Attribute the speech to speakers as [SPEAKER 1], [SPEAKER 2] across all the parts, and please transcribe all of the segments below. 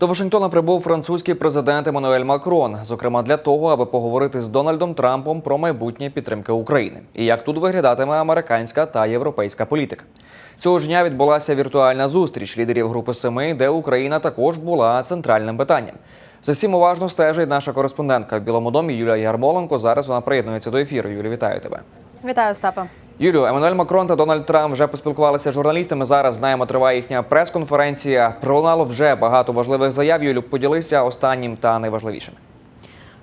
[SPEAKER 1] До Вашингтона прибув французький президент Еммануель Макрон, зокрема для того, аби поговорити з Дональдом Трампом про майбутнє підтримки України і як тут виглядатиме американська та європейська політика. Цього ж дня відбулася віртуальна зустріч лідерів Групи Семи, де Україна також була центральним питанням. За всім уважно стежить наша кореспондентка в Білому домі Юлія Ярмоленко. Зараз вона приєднується до ефіру. Юлі, вітаю тебе.
[SPEAKER 2] Вітаю, Остапе.
[SPEAKER 1] Юлію, Еммануель Макрон та Дональд Трамп вже поспілкувалися з журналістами. Зараз знаємо, триває їхня прес-конференція. Пролунало вже багато важливих заяв. Юлю, поділися останнім та найважливішим.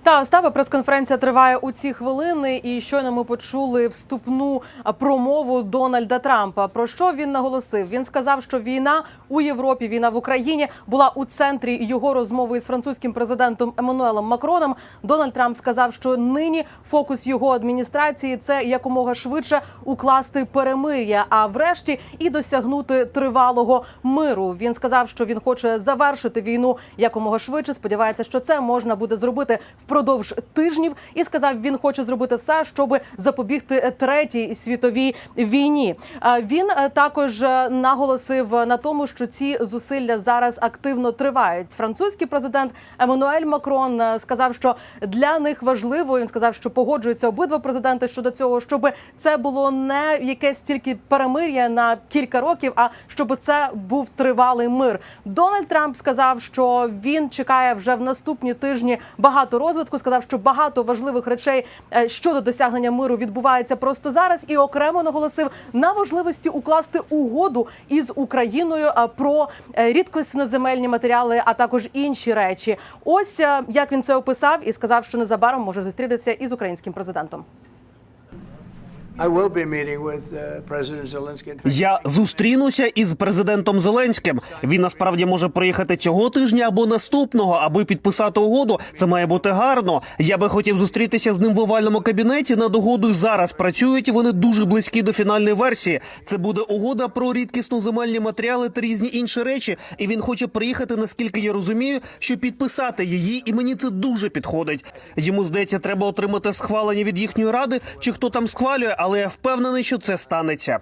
[SPEAKER 2] Та Остапе, прес-конференція триває у ці хвилини, і щойно ми почули вступну промову Дональда Трампа. Про що він наголосив? Він сказав, що війна у Європі, війна в Україні була у центрі його розмови із французьким президентом Еммануелем Макроном. Дональд Трамп сказав, що нині фокус його адміністрації це якомога швидше укласти перемир'я, а врешті і досягнути тривалого миру. Він сказав, що він хоче завершити війну якомога швидше. Сподівається, що це можна буде зробити впродовж тижнів. І сказав, він хоче зробити все, щоб запобігти третій світовій війні. Він е, також е, наголосив на тому, що ці зусилля зараз активно тривають. Французький президент Еммануель Макрон е, сказав, що для них важливо. Він сказав, що погоджуються обидва президенти щодо цього, щоб це було не якесь тільки перемир'я на кілька років, а щоб це був тривалий мир. Дональд Трамп сказав, що він чекає вже в наступні тижні багато розвитку. Сказав, що багато важливих речей е, щодо досягнення миру відбувається просто зараз, і окремо наголосив на важливості укласти угоду із Україною е, про е, рідкісноземельні матеріали, а також інші речі. Ось як він це описав і сказав, що незабаром може зустрітися із українським президентом.
[SPEAKER 3] Я зустрінуся із президентом Зеленським. Він насправді може приїхати цього тижня або наступного, аби підписати угоду. Це має бути гарно. Я би хотів зустрітися з ним в овальному кабінеті. Над угодою зараз працюють. Вони дуже близькі до фінальної версії. Це буде угода про рідкісно земельні матеріали та різні інші речі. І він хоче приїхати, наскільки я розумію, щоб підписати її. І мені це дуже підходить. Йому здається, треба отримати схвалення від їхньої ради, чи хто там схвалює, але я впевнений, що це станеться.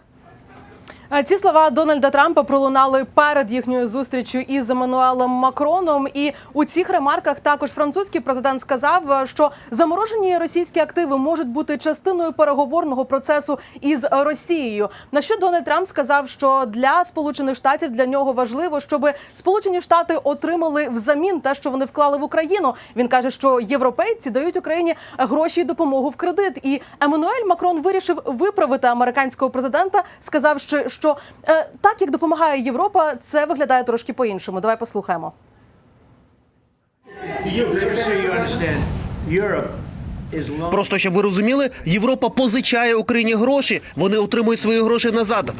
[SPEAKER 2] Е, Ці слова Дональда Трампа пролунали перед їхньою зустрічю із Еммануелем Макроном. І у цих ремарках також французький президент сказав, е, що заморожені російські активи можуть бути частиною переговорного процесу із Росією. На що Дональд Трамп сказав, що для Сполучених Штатів для нього важливо, щоб Сполучені Штати отримали взамін те, що вони вклали в Україну. Він каже, що європейці дають Україні гроші і допомогу в кредит. І Еммануель Макрон вирішив виправити американського президента, сказавши, що е, так як допомагає Європа, це виглядає трошки по-іншому. Давай послухаємо.
[SPEAKER 3] Просто щоб ви розуміли, Європа позичає Україні гроші. Вони отримують свої гроші назад.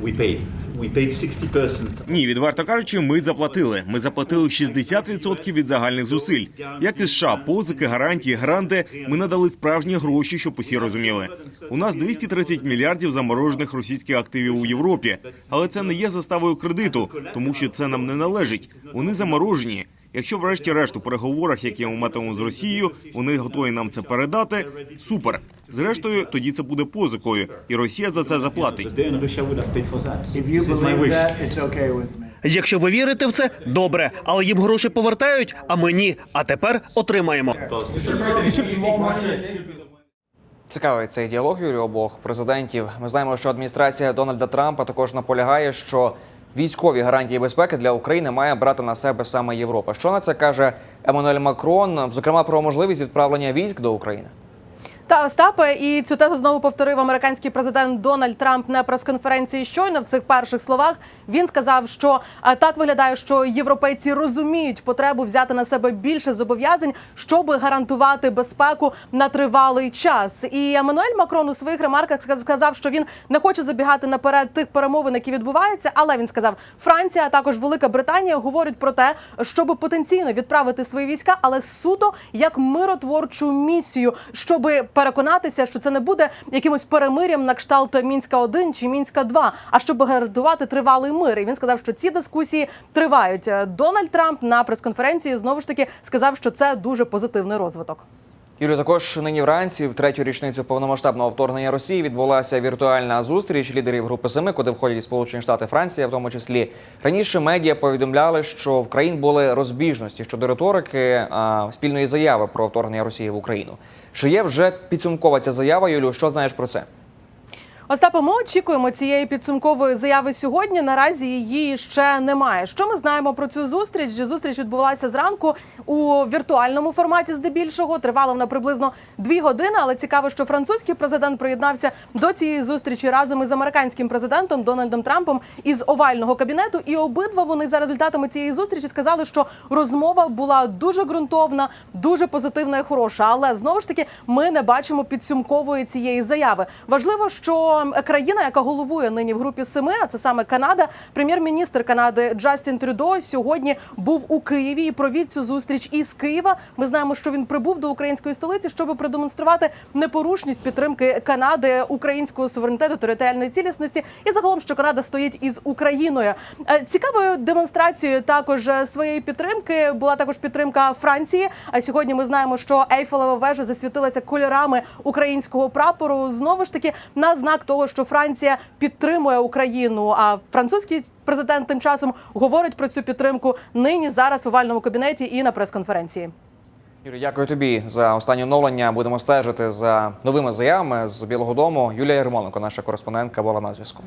[SPEAKER 4] We paid. We paid 60%.
[SPEAKER 5] Ні, відверто кажучи, ми заплатили. Ми заплатили 60% від загальних зусиль. Як і США, позики, гарантії, гранти. Ми надали справжні гроші, щоб усі розуміли. У нас 230 мільярдів заморожених російських активів у Європі, але це не є заставою кредиту, тому що це нам не належить. Вони заморожені. Якщо врешті-решт у переговорах, які ми матимемо з Росією, вони готові нам це передати. Супер. Зрештою, тоді це буде позикою, і Росія за це заплатить.
[SPEAKER 3] Якщо ви вірите в це, добре, але їм гроші повертають, а ми ні. А тепер отримаємо.
[SPEAKER 1] Цікавий цей діалог Юрій обох президентів. Ми знаємо, що адміністрація Дональда Трампа також наполягає, що військові гарантії безпеки для України має брати на себе саме Європа. Що на це каже Еммануель Макрон, зокрема про можливість відправлення військ до України?
[SPEAKER 2] Та Остапе, і цю тезу знову повторив американський президент Дональд Трамп на прес-конференції. Щойно в цих перших словах він сказав, що а, так виглядає, що європейці розуміють потребу взяти на себе більше зобов'язань, щоб гарантувати безпеку на тривалий час. І Еммануель Макрон у своїх ремарках ска- сказав, що він не хоче забігати наперед тих перемовин, які відбуваються. Але він сказав, Франція, а також Велика Британія говорять про те, щоб потенційно відправити свої війська, але суто як миротворчу місію, щоб переконатися, що це не буде якимось перемир'ям на кшталт мінська 1 чи мінська 2 а щоб гарантувати тривалий мир. І він сказав, що ці дискусії тривають. Дональд Трамп на прес-конференції знову ж таки сказав, що це дуже позитивний розвиток.
[SPEAKER 1] Юлію, також нині вранці, в третю річницю повномасштабного вторгнення Росії, відбулася віртуальна зустріч лідерів групи Семи, куди входять Сполучені Штати Франція, в тому числі раніше медіа повідомляли, що в країн були розбіжності щодо риторики а, спільної заяви про вторгнення Росії в Україну. Чи є вже підсумкова ця заява? Юлю, що знаєш про це?
[SPEAKER 2] Остапе, ми очікуємо цієї підсумкової заяви сьогодні. Наразі її ще немає. Що ми знаємо про цю зустріч? Зустріч відбулася зранку у віртуальному форматі. Здебільшого тривала вона приблизно дві години. Але цікаво, що французький президент приєднався до цієї зустрічі разом із американським президентом Дональдом Трампом із овального кабінету. І обидва вони за результатами цієї зустрічі сказали, що розмова була дуже ґрунтовна, дуже позитивна і хороша. Але знову ж таки ми не бачимо підсумкової цієї заяви. Важливо, що країна, яка головує нині в групі семи, а це саме Канада, прем'єр-міністр Канади Джастін Трюдо сьогодні був у Києві і провів цю зустріч із Києва. Ми знаємо, що він прибув до української столиці, щоб продемонструвати непорушність підтримки Канади українського суверенітету, територіальної цілісності і загалом, що Канада стоїть із Україною. Е, Цікавою демонстрацією також е, своєї підтримки була також підтримка Франції. А сьогодні ми знаємо, що Ейфелева вежа засвітилася кольорами українського прапору. Знову ж таки, на знак того, що Франція підтримує Україну. А французький президент тим часом говорить про цю підтримку нині зараз в овальному кабінеті і на прес-конференції.
[SPEAKER 1] Юрі, дякую тобі за останнє оновлення. Будемо стежити за новими заявами з Білого Дому. Юлія Ярмоленко, наша кореспондентка, була на зв'язку.